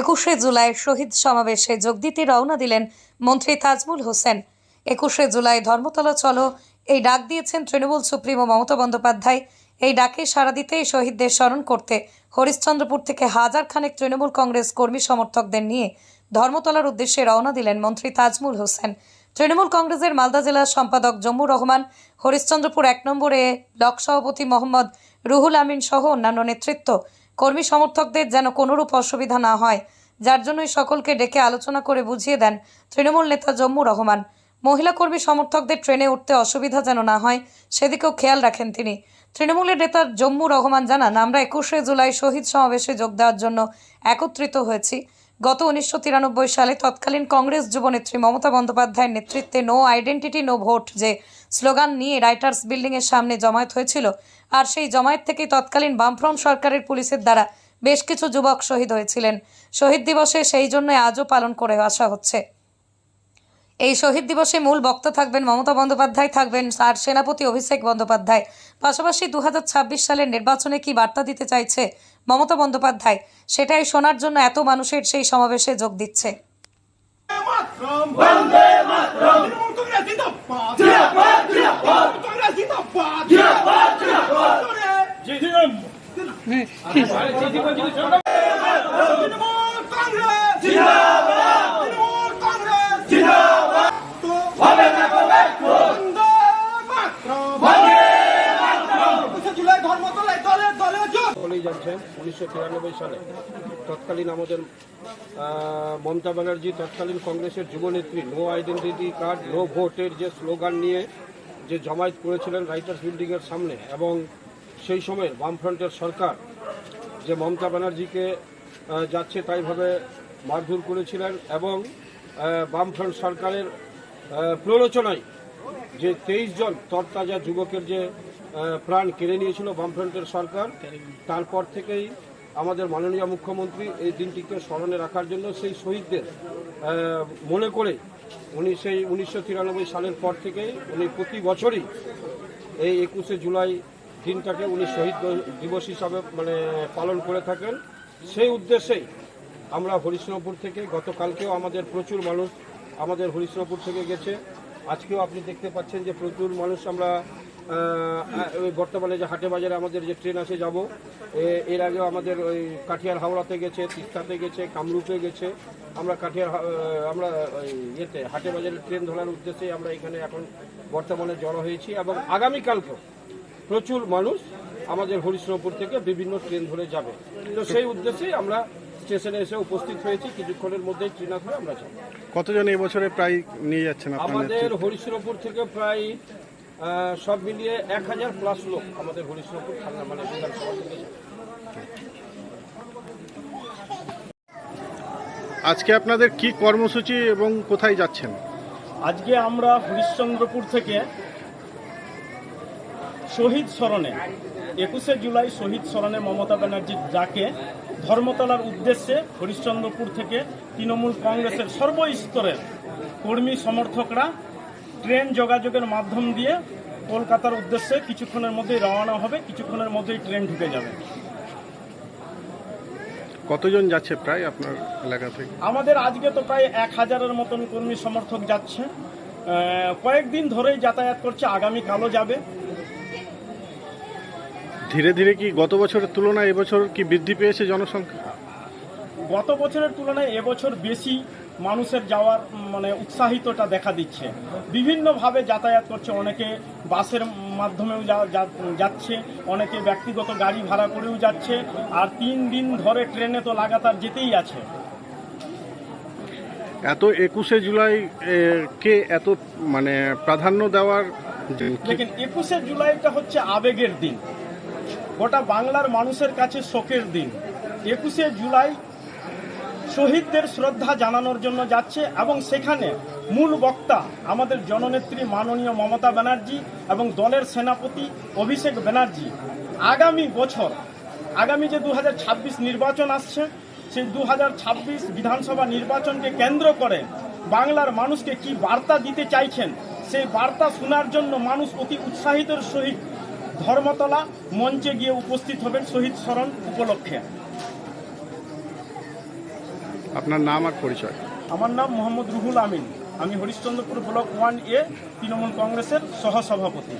একুশে জুলাই শহীদ সমাবেশে যোগ দিতে রওনা দিলেন মন্ত্রী তাজমুল হোসেন। একুশে জুলাই ধর্মতলা চলো, এই ডাক দিয়েছেন তৃণমূল সুপ্রিমো মমতা বন্দ্যোপাধ্যায়। এই ডাকে সাড়া দিতেই শহীদদের স্মরণ করতে হরিশ্চন্দ্রপুর থেকে হাজার খানেক তৃণমূল কংগ্রেস কর্মী সমর্থকদের নিয়ে ধর্মতলার উদ্দেশ্যে রওনা দিলেন মন্ত্রী তাজমুল হোসেন। তৃণমূল কংগ্রেসের মালদা জেলার সম্পাদক জম্মু রহমান, হরিশ্চন্দ্রপুর এক নম্বরে ব্লক সভাপতি মোহাম্মদ রুহুল আমিন সহ অন্যান্য নেতৃত্ব কর্মী সমর্থকদের যেন কোনোরূপ অসুবিধা না হয়, যার জন্যই সকলকে ডেকে আলোচনা করে বুঝিয়ে দেন তৃণমূল নেতা জম্মু রহমান। মহিলা কর্মী সমর্থকদের ট্রেনে উঠতে অসুবিধা যেন না হয়, সেদিকেও খেয়াল রাখেন তিনি। তৃণমূলের নেতা জম্মু রহমান জানান, আমরা একুশে জুলাই শহীদ সমাবেশে যোগ দেওয়ার জন্য একত্রিত হয়েছি। গত উনিশশো তিরানব্বই সালে তৎকালীন কংগ্রেস যুবনেত্রী মমতা বন্দ্যোপাধ্যায়ের নেতৃত্বে নো আইডেন্টিটি নো ভোট যে স্লোগান নিয়ে রাইটার্স বিল্ডিংয়ের সামনে জমায়েত হয়েছিল, আর সেই জমায়েত থেকেই তৎকালীন বামফ্রন্ট সরকারের পুলিশের দ্বারা বেশ কিছু যুবক শহীদ হয়েছিলেন। শহীদ দিবসে সেই জন্য আজও পালন করে আসা হচ্ছে। এই শহীদ দিবসে মূল বক্তা থাকবেন মমতা বন্দ্যোপাধ্যায়, থাকবেন আর সেনাপতি অভিষেক বন্দ্যোপাধ্যায়। পাশাপাশি দু হাজার ছাব্বিশ সালের নির্বাচনে কি বার্তা দিতে চাইছে মমতা বন্দ্যোপাধ্যায়, সেটাই শোনার জন্য এত মানুষের সেই সমাবেশে যোগ দিচ্ছে জিন্দাবাদ জিন্দাবাদ কংগ্রেস জিন্দাবাদ জিন্দাবাদ জিন্দাবাদ জি জি তৃণমূল কংগ্রেস জিন্দাবাদ তৃণমূল কংগ্রেস জিন্দাবাদ হবে না কবে বন্দে মাতরম বন্দে মাতরম জুলাই ধর্মতলায় দলে দলে জানছেন উনিশশো সালে তৎকালীন আমাদের মমতা ব্যানার্জি, তৎকালীন কংগ্রেসের যুবনেত্রী নো আইডেন্টিটি কার্ড, নো ভোটের যে স্লোগান নিয়ে যে জমায়েত করেছিলেন রাইটার্স বিল্ডিংয়ের সামনে এবং সেই সময় বামফ্রন্টের সরকার যে মমতা ব্যানার্জিকে যাচ্ছে তাইভাবে মারধর করেছিলেন এবং বামফ্রন্ট সরকারের প্ররোচনায় যে তেইশ জন তরতাজা যুবকের যে প্রাণ কেড়ে নিয়েছিল বামফ্রন্টের সরকার। তারপর থেকেই আমাদের মাননীয় মুখ্যমন্ত্রী এই দিনটিকে স্মরণে রাখার জন্য সেই শহীদদের মনে করে উনি সেই উনিশশো তিরানব্বই সালের পর থেকেই উনি প্রতি বছরই এই একুশে জুলাই দিনটাকে উনি শহীদ দিবস হিসাবে মানে পালন করে থাকেন। সেই উদ্দেশ্যেই আমরা হরিশ্চন্দ্রপুর থেকে গতকালকেও আমাদের প্রচুর মানুষ আমাদের হরিশ্চন্দ্রপুর থেকে গেছে। আজকেও আপনি দেখতে পাচ্ছেন যে প্রচুর মানুষ আমরা বর্তমানে যে হাটে বাজারে আমাদের যে ট্রেন আছে যাব এর আগেও আমাদের ওই কাঠিয়ার হাওড়াতে গেছে তিস্তাতে গেছে কামরূপে গেছে। আমরা কাঠিয়ার আমরা ইয়েতে হাটে বাজারে ট্রেন ধরার উদ্দেশ্যে আমরা এখানে এখন বর্তমানে জড়ো হয়েছি এবং আগামীকালকেও প্রচুর মানুষ আমাদের হরিশ্চন্দ্রপুর থেকে বিভিন্ন ট্রেন ধরে যাবে। তো সেই উদ্দেশ্যেই আমরা স্টেশনে এসে উপস্থিত হয়েছি কিছুক্ষণের মধ্যেই ট্রেন আসবে আমরা যাব। কতজন এবছরে বছরে প্রায় নিয়ে যাচ্ছেন আমাদের হরিশ্চন্দ্রপুর থেকে প্রায় সব মিলিয়ে এক হাজার প্লাস লোক আমাদের হরিশ্চন্দ্রপুর থানা মানে বিধানসভা থেকে আজকে আপনাদের কি কর্মসূচি এবং কোথায় যাচ্ছেন? আজকে আমরা হরিশ্চন্দ্রপুর থেকে শহীদ স্মরণে একুশে জুলাই শহীদ স্মরণে মমতা ব্যানার্জির ডাকে ধর্মতলার উদ্দেশ্যে হরিশ্চন্দ্রপুর থেকে তৃণমূল কংগ্রেসের সর্বস্তরের কর্মী সমর্থকরা ট্রেন যোগাযোগের মাধ্যম দিয়ে কলকাতার উদ্দেশ্যে কিছুক্ষণের মধ্যেই রওনা হবে কিছুক্ষণের মধ্যেই ট্রেন ঢুকে যাবে। কতজন যাচ্ছে প্রায় আপনার এলাকা থেকে? আমাদের আজকে তো প্রায় এক হাজারের মতন কর্মী সমর্থক যাচ্ছে। কয়েকদিন ধরেই যাতায়াত করছে আগামীকালও যাবে। ধীরে ধীরে কি গত বছরের তুলনায় এবছর কি বৃদ্ধি পেয়েছে জনসংখ্যা? গত বছরের তুলনায় এবছর বেশি মানুষের যাওয়ার মানে উৎসাহিতটা দেখা দিচ্ছে। বিভিন্নভাবে যাতায়াত করছে অনেকে বাসের মাধ্যমেও যাচ্ছে অনেকে ব্যক্তিগত গাড়ি ভাড়া করেও যাচ্ছে আর তিন দিন ধরে ট্রেনে তো লাগাতার যেতেই আছে। এত একুশে জুলাই কে এত মানে প্রাধান্য দেওয়ার দেখেন একুশে জুলাইটা হচ্ছে আবেগের দিন। গোটা বাংলার মানুষের কাছে শোকের দিন। একুশে জুলাই শহীদদের শ্রদ্ধা জানানোর জন্য যাচ্ছে এবং সেখানে মূল বক্তা আমাদের জননেত্রী মাননীয় মমতা ব্যানার্জি এবং দলের সেনাপতি অভিষেক ব্যানার্জি। আগামী বছর, আগামী যে দু হাজার ছাব্বিশ নির্বাচন আসছে, সেই দু হাজার ছাব্বিশ বিধানসভা নির্বাচনকে কেন্দ্র করে বাংলার মানুষকে কি বার্তা দিতে চাইছেন, সেই বার্তা শোনার জন্য মানুষ অতি উৎসাহিতের সহিত ধর্মতলা মঞ্চে গিয়ে উপস্থিত হবেন শহীদ স্মরণ উপলক্ষে। আপনার নাম আর পরিচয়? আমার নাম মোহাম্মদ রুহুল আমিন। আমি Harishchandrapur block one A Trinamool কংগ্রেসের সহসভাপতি।